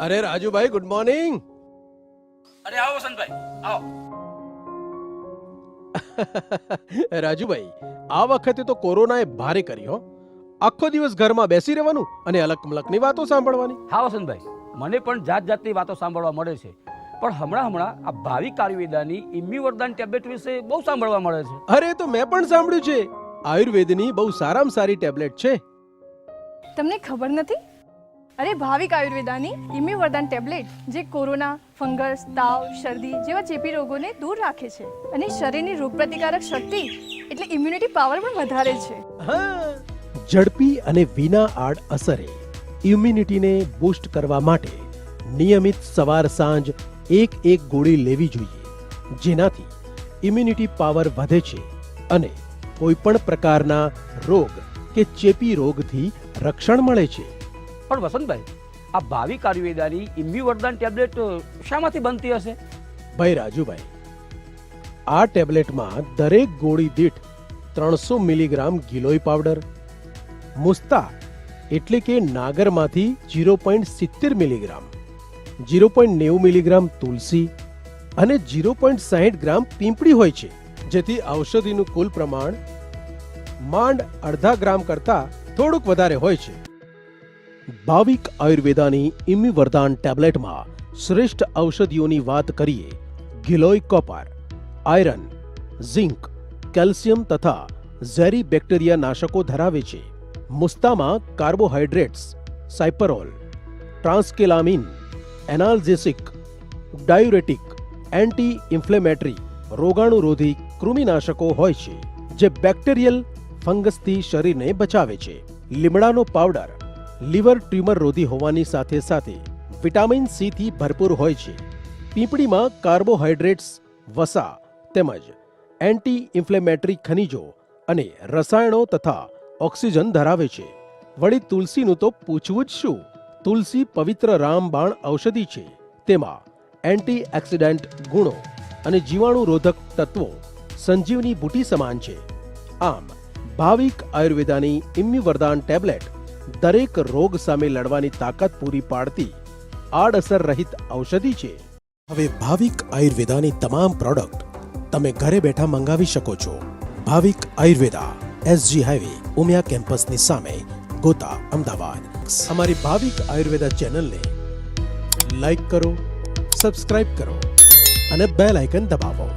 અરે Rajubhai good morning અરે આવો વસંતભાઈ આવો. રાજુભાઈ આ વખતે તો કોરોનાએ ભારે કરી હો. આખો દિવસ ઘરમાં બેસી રહેવાનું અને અલગ મલકની વાતો સાંભળવાની. હા વસંતભાઈ મને પણ જાત જાતની વાતો સાંભળવા મળે છે. પણ હમણાં હમણાં આ ભાવિ આયુર્વેદાની ઇમ્યુ વરદાન ટેબ્લેટ વિશે બહુ સાંભળવા મળે છે. અરે તો મેં પણ સાંભળ્યું છે. આયુર્વેદની બહુ સારામાં સારી ટેબ્લેટ છે. તમને ખબર નથી? અરે ભાવિક આયુર્વેદાની ઇમ્યુવર્ધન ટેબ્લેટ જે કોરોના, ફંગસ, તાવ, શરદી જેવા ચેપી રોગોને દૂર રાખે છે અને શરીરની રોગપ્રતિકારક શક્તિ એટલે ઇમ્યુનિટી પાવર પણ વધારે છે. ઝડપી અને વિના આડ અસરે ઇમ્યુનિટીને બૂસ્ટ કરવા માટે નિયમિત સવાર સાંજ એક એક ગોળી લેવી જોઈએ, જેનાથી ઇમ્યુનિટી પાવર વધે છે અને કોઈ પણ પ્રકારના રોગ કે ચેપી રોગથી રક્ષણ મળે છે. પણ વસંતભાઈ, આ ભાવિ આયુર્વેદાની ઇમ્બી વરદાન ટેબ્લેટ શામાંથી બનતી હશે? ભાઈ રાજુભાઈ, આ ટેબ્લેટમાં દરેક ગોળી દીઠ ત્રણસો મિલીગ્રામ ગિલોય પાવડર મુસ્તા એટલે કે નાગરમાંથી જીરો પોઈન્ટ સિત્તેર મિલીગ્રામ જીરો પોઈન્ટ નેવું મિલીગ્રામ તુલસી અને જીરો પોઈન્ટ સાહીઠ ગ્રામ પીંપળી હોય છે, જેથી ઔષધિનું કુલ પ્રમાણ માંડ અડધા ગ્રામ કરતાં થોડુંક વધારે હોય છે. ભાવિક આયુર્વેદાની ઇમ્યુ વરદાન ટેબ્લેટમાં શ્રેષ્ઠ ઔષધિઓની વાત કરીએ, giloy copper, iron, zinc, calcium તથા ઝેરી બેક્ટેરિયા નાશકો ધરાવે છે. મુસ્તામાં કાર્બોહાઈડ્રેટ્સ સાયપરોલ, ટ્રાન્સકેલામિન, એનાલ્જેસિક, ડાયુરેટિક એન્ટી ઇન્ફ્લેમેટરી રોગાણુરોધી કૃમિનાશકો હોય છે, જે બેક્ટેરિયલ ફંગસથી શરીરને બચાવે છે. લીમડાનો પાવડર લીવર ટ્યુમર રોધી હોવાની સાથે સાથે વિટામિન સીથી ભરપૂર હોય છે. પીપળીમાં કાર્બોહાઈડ્રેટ્સ વસા તેમજ એન્ટી ઇન્ફ્લેમેટરી ખનિજો અને રસાયણો તથા ઓક્સિજન ધરાવે છે. વળી તુલસીનું તો પૂછવું જ શું? તુલસી પવિત્ર રામબાણ ઔષધિ છે. તેમાં એન્ટી એક્સિડન્ટ ગુણો અને જીવાણુરોધક તત્વો સંજીવની બુટી સમાન છે. આમ, ભાવિક આયુર્વેદાની ઇમ્યુવરદાન ટેબ્લેટ દરેક રોગ સામે લડવાની તાકાત પૂરી પાડતી આડઅસર રહિત ઔષધિ છે. હવે ભાવિક આયુર્વેદાની તમામ પ્રોડક્ટ તમે ઘરે બેઠા મંગાવી શકો છો. ભાવિક આયુર્વેદા એસજી હાઈવે ઉમિયા કેમ્પસની સામે, ગોતા, અમદાવાદ. અમારી ભાવિક આયુર્વેદા ચેનલને લાઈક કરો, સબસ્ક્રાઇબ કરો અને બેલ આઇકન દબાવો.